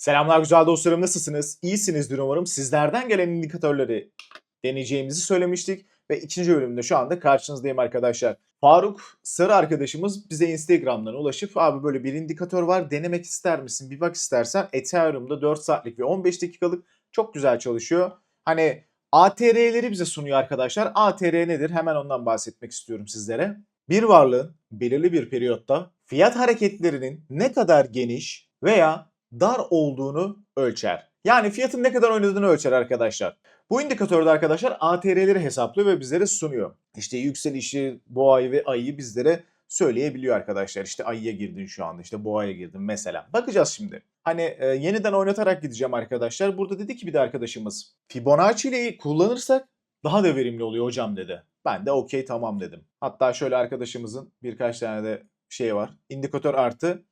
Selamlar güzel dostlarım nasılsınız? İyisinizdir umarım. Sizlerden gelen indikatörleri deneyeceğimizi söylemiştik ve ikinci bölümde şu anda karşınızdayım arkadaşlar. Faruk Sarı arkadaşımız bize Instagram'dan ulaşıp abi böyle bir indikatör var denemek ister misin? Bir bak istersen Ethereum'da 4 saatlik ve 15 dakikalık çok güzel çalışıyor. Hani ATR'leri bize sunuyor arkadaşlar. ATR nedir? Hemen ondan bahsetmek istiyorum sizlere. Bir varlığın belirli bir periyotta fiyat hareketlerinin ne kadar geniş veya dar olduğunu ölçer. Yani fiyatın ne kadar oynadığını ölçer arkadaşlar. Bu indikatörde arkadaşlar ATR'leri hesaplıyor ve bizlere sunuyor. İşte yükselişi, boğayı ve ayı bizlere söyleyebiliyor arkadaşlar. İşte ayıya girdin şu anda, işte boğaya girdin mesela. Bakacağız şimdi. Hani e, yeniden oynatarak gideceğim arkadaşlar. Burada dedi ki bir de arkadaşımız Fibonacci'yi kullanırsak daha da verimli oluyor hocam dedi. Ben de okey tamam dedim. Hatta şöyle arkadaşımızın birkaç tane de şey var. İndikatör artı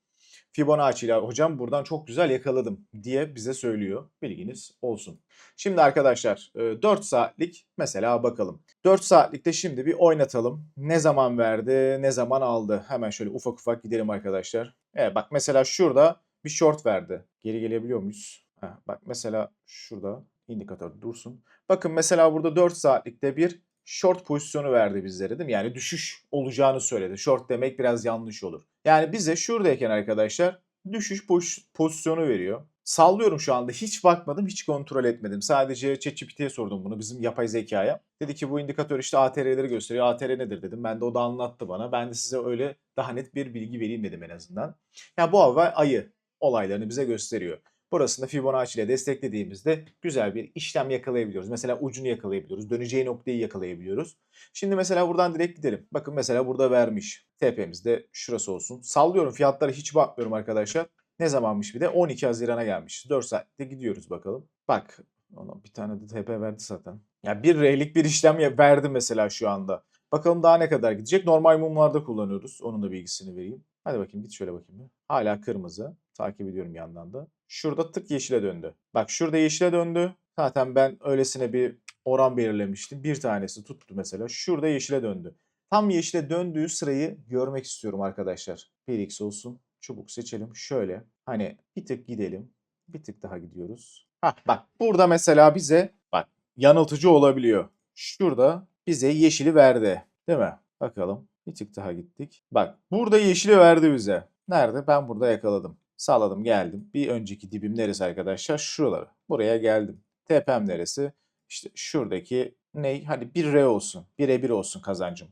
Fibonacci ile hocam buradan çok güzel yakaladım diye bize söylüyor. Bilginiz olsun. Şimdi arkadaşlar 4 saatlik mesela bakalım. 4 saatlikte şimdi bir oynatalım. Ne zaman verdi, ne zaman aldı? Hemen şöyle ufak ufak gidelim arkadaşlar. Evet bak mesela şurada bir short verdi. Geri gelebiliyor muyuz? Heh, bak mesela şurada indikatör dursun. Bakın mesela burada 4 saatlikte bir short pozisyonu verdi bizlere değil mi? Yani düşüş olacağını söyledi. Short demek biraz yanlış olur. Yani bize şuradayken arkadaşlar düşüş poz- pozisyonu veriyor. Sallıyorum şu anda. Hiç bakmadım, hiç kontrol etmedim. Sadece ChatGPT'ye sordum bunu bizim yapay zekaya. Dedi ki bu indikatör işte ATR'leri gösteriyor. ATR nedir dedim. Ben de o da anlattı bana. Ben de size öyle daha net bir bilgi vereyim dedim en azından. Ya bu hava ayı olaylarını bize gösteriyor. Burasında Fibonacci ile desteklediğimizde güzel bir işlem yakalayabiliyoruz. Mesela ucunu yakalayabiliyoruz. Döneceği noktayı yakalayabiliyoruz. Şimdi mesela buradan direkt gidelim. Bakın mesela burada vermiş. TP'mizde şurası olsun. Sallıyorum fiyatlara hiç bakmıyorum arkadaşlar. Ne zamanmış bir de? 12 Haziran'a gelmiş. 4 saatte gidiyoruz bakalım. Bak ona bir tane de TP verdi zaten. Ya bir R'lik bir işlem verdi mesela şu anda. Bakalım daha ne kadar gidecek. Normal mumlarda kullanıyoruz. Onun da bilgisini vereyim. Hadi bakayım git şöyle bakayım. Hala kırmızı. Takip ediyorum yandan da. Şurada tık yeşile döndü. Bak şurada yeşile döndü. Zaten ben öylesine bir oran belirlemiştim. Bir tanesi tuttu mesela. Şurada yeşile döndü. Tam yeşile döndüğü sırayı görmek istiyorum arkadaşlar. 1x olsun. Çubuk seçelim. Şöyle. Hani bir tık gidelim. Bir tık daha gidiyoruz. Hah bak burada mesela bize bak yanıltıcı olabiliyor. Şurada bize yeşili verdi. Değil mi? Bakalım. Bir tık daha gittik. Bak burada yeşili verdi bize. Nerede? Ben burada yakaladım. Sağladım geldim. Bir önceki dibim neresi arkadaşlar? Şuraları. Buraya geldim. TP'm neresi? İşte şuradaki ne? Hadi 1 R olsun. 1'e 1 olsun kazancım.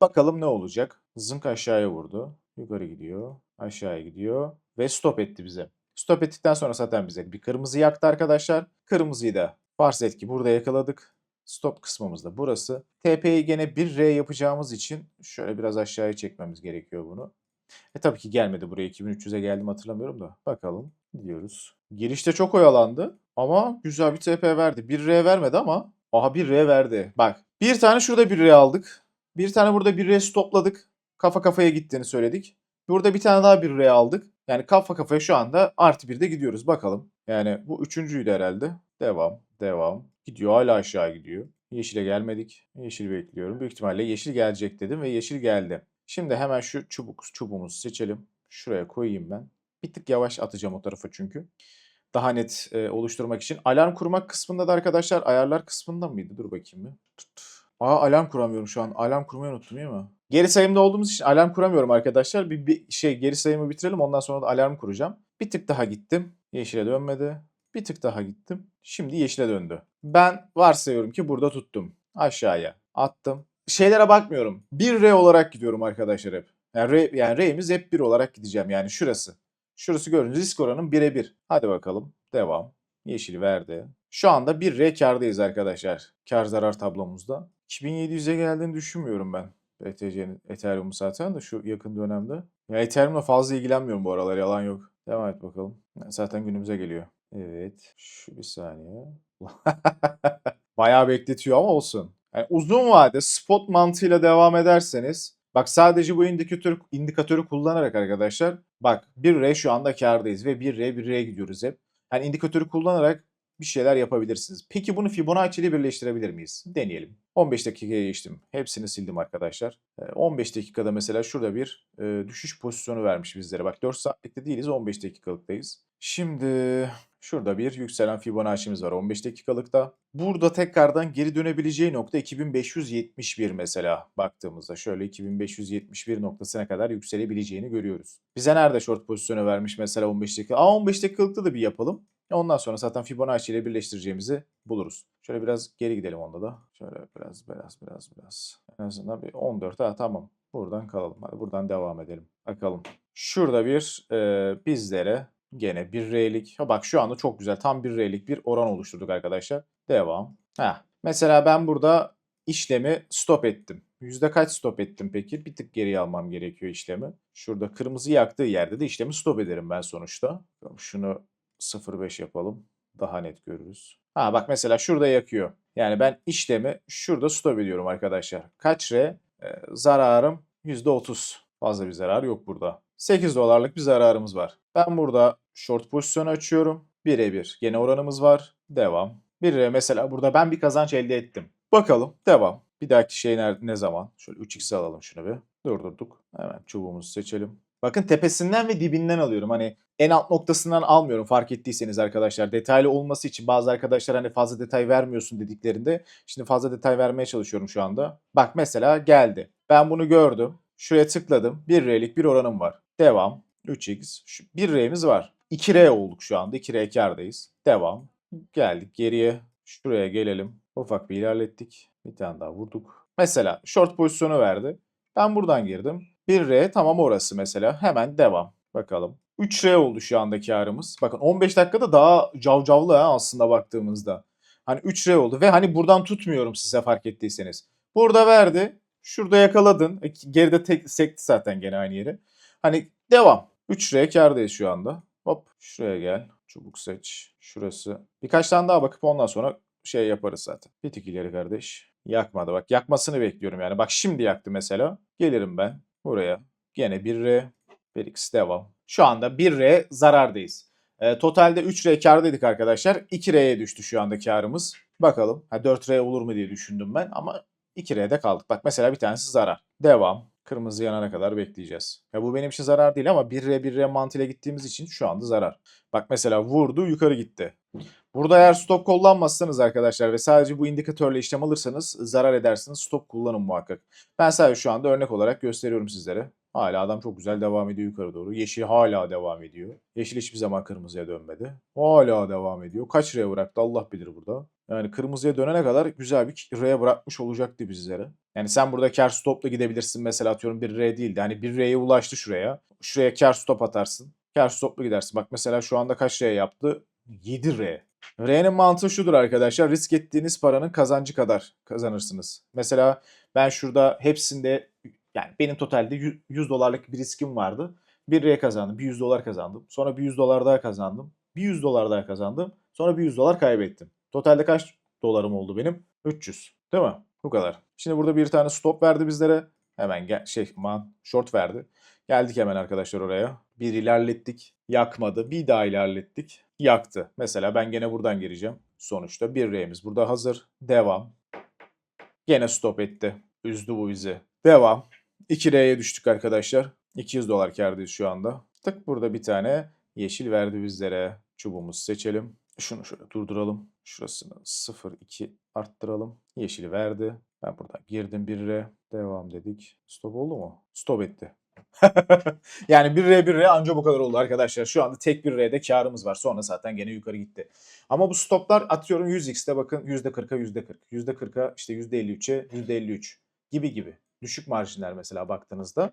Bakalım ne olacak? Zınk aşağıya vurdu. Yukarı gidiyor. Aşağıya gidiyor. Ve stop etti bize. Stop ettikten sonra zaten bize bir kırmızı yaktı arkadaşlar. Kırmızıyı da farz et ki burada yakaladık. Stop kısmımız da burası. TP'yi gene 1R yapacağımız için şöyle biraz aşağıya çekmemiz gerekiyor bunu. E tabii ki gelmedi buraya 2300'e geldim hatırlamıyorum da. Bakalım gidiyoruz. Girişte çok oyalandı ama güzel bir TP verdi. 1R vermedi ama aha 1R verdi. Bak bir tane şurada 1R aldık. Bir tane burada 1R stopladık. Kafa kafaya gittiğini söyledik. Burada bir tane daha 1R aldık. Yani kafa kafaya şu anda artı 1'de gidiyoruz. Bakalım. Yani bu üçüncüydü herhalde. Devam. Devam. Gidiyor hala aşağı gidiyor. Yeşile gelmedik. Yeşil bekliyorum. Büyük ihtimalle yeşil gelecek dedim ve yeşil geldi. Şimdi hemen şu çubuk çubuğumuzu seçelim. Şuraya koyayım ben. Bir tık yavaş atacağım o tarafa çünkü. Daha net e, oluşturmak için. Alarm kurmak kısmında da arkadaşlar ayarlar kısmında mıydı? Dur bakayım bir. Tut. Aa alarm kuramıyorum şu an. Alarm kurmayı unuttum değil mi? Geri sayımda olduğumuz için alarm kuramıyorum arkadaşlar. Bir, bir şey geri sayımı bitirelim ondan sonra da alarm kuracağım. Bir tık daha gittim. Yeşile dönmedi. Bir tık daha gittim. Şimdi yeşile döndü. Ben varsayıyorum ki burada tuttum. Aşağıya attım. Şeylere bakmıyorum. 1R olarak gidiyorum arkadaşlar hep. Yani, R, yani R'miz hep 1 olarak gideceğim. Yani şurası. Şurası görünüz risk oranım 1'e 1. Hadi bakalım. Devam. Yeşil verdi. Şu anda 1R kardayız arkadaşlar. Kar zarar tablomuzda. 2700'e geldiğini düşünmüyorum ben. BTC'nin Ethereum'u zaten de şu yakın dönemde. Ya Ethereum'la fazla ilgilenmiyorum bu aralar yalan yok. Devam et bakalım. Zaten günümüze geliyor. Evet. Şu bir saniye. Bayağı bekletiyor ama olsun. Yani uzun vade spot mantığıyla devam ederseniz bak sadece bu indikatör, indikatörü kullanarak arkadaşlar bak 1R şu anda kardayız ve 1R 1R gidiyoruz hep. Yani indikatörü kullanarak bir şeyler yapabilirsiniz. Peki bunu Fibonacci ile birleştirebilir miyiz? Deneyelim. 15 dakikaya geçtim. Hepsini sildim arkadaşlar. Ee, 15 dakikada mesela şurada bir e, düşüş pozisyonu vermiş bizlere. Bak 4 saatlikte değiliz 15 dakikalıktayız. Şimdi şurada bir yükselen Fibonacci'miz var 15 dakikalıkta. Burada tekrardan geri dönebileceği nokta 2571 mesela baktığımızda. Şöyle 2571 noktasına kadar yükselebileceğini görüyoruz. Bize nerede short pozisyonu vermiş mesela 15 dakika? Aa 15 dakikalıkta da bir yapalım. Ondan sonra zaten Fibonacci ile birleştireceğimizi buluruz. Şöyle biraz geri gidelim onda da. Şöyle biraz biraz biraz biraz. En azından bir 14. Ha tamam. Buradan kalalım. Hadi buradan devam edelim. Bakalım. Şurada bir e, bizlere gene bir R'lik. Bak şu anda çok güzel. Tam bir R'lik bir oran oluşturduk arkadaşlar. Devam. Ha. Mesela ben burada işlemi stop ettim. Yüzde kaç stop ettim peki? Bir tık geriye almam gerekiyor işlemi. Şurada kırmızı yaktığı yerde de işlemi stop ederim ben sonuçta. Şunu 0.5 yapalım. Daha net görürüz. Ha bak mesela şurada yakıyor. Yani ben işlemi şurada stop ediyorum arkadaşlar. Kaç R? Ee, zararım %30. Fazla bir zarar yok burada. 8 dolarlık bir zararımız var. Ben burada short pozisyonu açıyorum. Birebir. Gene oranımız var. Devam. Bir R mesela burada ben bir kazanç elde ettim. Bakalım. Devam. Bir dahaki şey ne, zaman? Şöyle 3x'i alalım şunu bir. Durdurduk. Hemen çubuğumuzu seçelim. Bakın tepesinden ve dibinden alıyorum. Hani en alt noktasından almıyorum fark ettiyseniz arkadaşlar. Detaylı olması için bazı arkadaşlar hani fazla detay vermiyorsun dediklerinde şimdi fazla detay vermeye çalışıyorum şu anda. Bak mesela geldi. Ben bunu gördüm. Şuraya tıkladım. 1R'lik bir oranım var. Devam. 3x. Şu 1R'miz var. 2R olduk şu anda. 2R kardayız. Devam. Geldik geriye. Şuraya gelelim. Ufak bir ilerlettik. Bir tane daha vurduk. Mesela short pozisyonu verdi. Ben buradan girdim. 1R tamam orası mesela. Hemen devam. Bakalım. 3R oldu şu anda karımız. Bakın 15 dakikada daha cavcavlı ha aslında baktığımızda. Hani 3R oldu ve hani buradan tutmuyorum size fark ettiyseniz. Burada verdi. Şurada yakaladın. E, Geride tek, sekti zaten gene aynı yeri. Hani devam. 3R kardayız şu anda. Hop şuraya gel. Çubuk seç. Şurası. Birkaç tane daha bakıp ondan sonra şey yaparız zaten. Bir tık ileri kardeş. Yakmadı bak. Yakmasını bekliyorum yani. Bak şimdi yaktı mesela. Gelirim ben buraya. Gene 1R. 1x devam. Şu anda 1R zarardayız. E, totalde 3R kardaydık arkadaşlar. 2R'ye düştü şu anda karımız. Bakalım. Ha, 4R olur mu diye düşündüm ben ama 2R'de kaldık. Bak mesela bir tanesi zarar. Devam. Kırmızı yanana kadar bekleyeceğiz. Ya bu benim için zarar değil ama 1R 1R mantığıyla gittiğimiz için şu anda zarar. Bak mesela vurdu yukarı gitti. Burada eğer stop kullanmazsanız arkadaşlar ve sadece bu indikatörle işlem alırsanız zarar edersiniz. Stop kullanın muhakkak. Ben sadece şu anda örnek olarak gösteriyorum sizlere. Hala adam çok güzel devam ediyor yukarı doğru. Yeşil hala devam ediyor. Yeşil hiçbir zaman kırmızıya dönmedi. Hala devam ediyor. Kaç R'ye bıraktı Allah bilir burada. Yani kırmızıya dönene kadar güzel bir R'ye bırakmış olacaktı bizlere. Yani sen burada kar stopla gidebilirsin mesela atıyorum bir R değildi. Hani bir R'ye ulaştı şuraya. Şuraya kar stop atarsın. Kar stopla gidersin. Bak mesela şu anda kaç R yaptı? 7 R. R'nin mantığı şudur arkadaşlar. Risk ettiğiniz paranın kazancı kadar kazanırsınız. Mesela ben şurada hepsinde yani benim totalde 100 dolarlık bir riskim vardı. Bir R kazandım. Bir 100 dolar kazandım. Sonra bir 100 dolar daha kazandım. Bir 100 dolar daha kazandım. Sonra bir 100 dolar kaybettim. Totalde kaç dolarım oldu benim? 300. Değil mi? Bu kadar. Şimdi burada bir tane stop verdi bizlere. Hemen gel şey man short verdi. Geldik hemen arkadaşlar oraya. Bir ilerlettik. Yakmadı. Bir daha ilerlettik. Yaktı. Mesela ben gene buradan gireceğim. Sonuçta bir R'miz burada hazır. Devam. Gene stop etti. Üzdü bu bizi. Devam. 2R'ye düştük arkadaşlar. 200 dolar kârdayız şu anda. Tık burada bir tane yeşil verdi bizlere. Çubuğumuzu seçelim. Şunu şöyle durduralım. Şurasını 0.2 arttıralım. Yeşili verdi. Ben buradan girdim 1R. Devam dedik. Stop oldu mu? Stop etti. yani 1R 1R anca bu kadar oldu arkadaşlar. Şu anda tek bir R'de karımız var. Sonra zaten gene yukarı gitti. Ama bu stoplar atıyorum 100x'te bakın %40'a %40. %40'a işte %53'e %53 gibi gibi. Düşük marjinler mesela baktığınızda.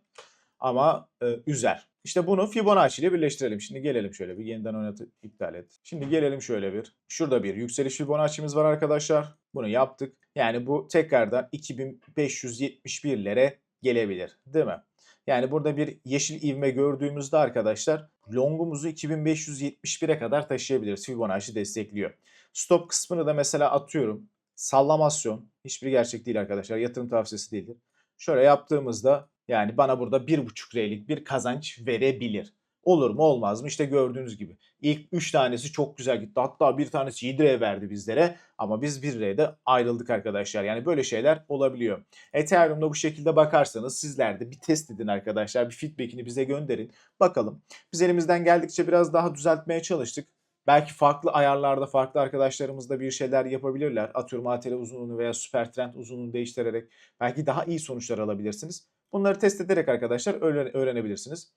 Ama e, üzer. İşte bunu Fibonacci ile birleştirelim. Şimdi gelelim şöyle bir yeniden oynatıp iptal et. Şimdi gelelim şöyle bir. Şurada bir yükseliş Fibonacci'miz var arkadaşlar. Bunu yaptık. Yani bu tekrardan 2571'lere gelebilir. Değil mi? Yani burada bir yeşil ivme gördüğümüzde arkadaşlar longumuzu 2571'e kadar taşıyabiliriz. Fibonacci destekliyor. Stop kısmını da mesela atıyorum. Sallamasyon. Hiçbir gerçek değil arkadaşlar. Yatırım tavsiyesi değildir. Şöyle yaptığımızda yani bana burada 1.5 R'lik bir kazanç verebilir. Olur mu olmaz mı? İşte gördüğünüz gibi. İlk 3 tanesi çok güzel gitti. Hatta bir tanesi 7 liraya verdi bizlere. Ama biz 1 liraya da ayrıldık arkadaşlar. Yani böyle şeyler olabiliyor. Ethereum'da bu şekilde bakarsanız sizler de bir test edin arkadaşlar. Bir feedback'ini bize gönderin. Bakalım. Biz elimizden geldikçe biraz daha düzeltmeye çalıştık. Belki farklı ayarlarda farklı arkadaşlarımız da bir şeyler yapabilirler. Atıyorum ATL uzunluğunu veya Super Trend uzunluğunu değiştirerek belki daha iyi sonuçlar alabilirsiniz. Bunları test ederek arkadaşlar öğren- öğrenebilirsiniz.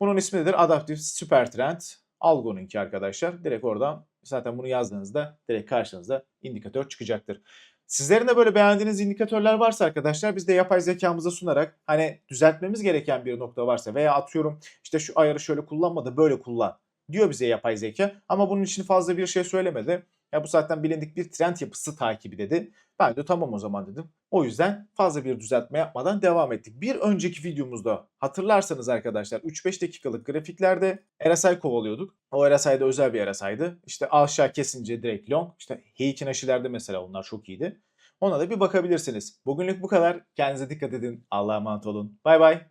Bunun ismi nedir? Adaptive Super Trend Algo'nunki arkadaşlar. Direkt oradan zaten bunu yazdığınızda direkt karşınızda indikatör çıkacaktır. Sizlerin de böyle beğendiğiniz indikatörler varsa arkadaşlar biz de yapay zekamıza sunarak hani düzeltmemiz gereken bir nokta varsa veya atıyorum işte şu ayarı şöyle kullanma da böyle kullan diyor bize yapay zeka. Ama bunun için fazla bir şey söylemedi. Ya bu zaten bilindik bir trend yapısı takibi dedi. Ben de tamam o zaman dedim. O yüzden fazla bir düzeltme yapmadan devam ettik. Bir önceki videomuzda hatırlarsanız arkadaşlar 3-5 dakikalık grafiklerde RSI kovalıyorduk. O RSI'de özel bir RSI'ydı. İşte aşağı kesince direkt long. İşte Heikin aşilerde mesela onlar çok iyiydi. Ona da bir bakabilirsiniz. Bugünlük bu kadar. Kendinize dikkat edin. Allah'a emanet olun. Bay bay.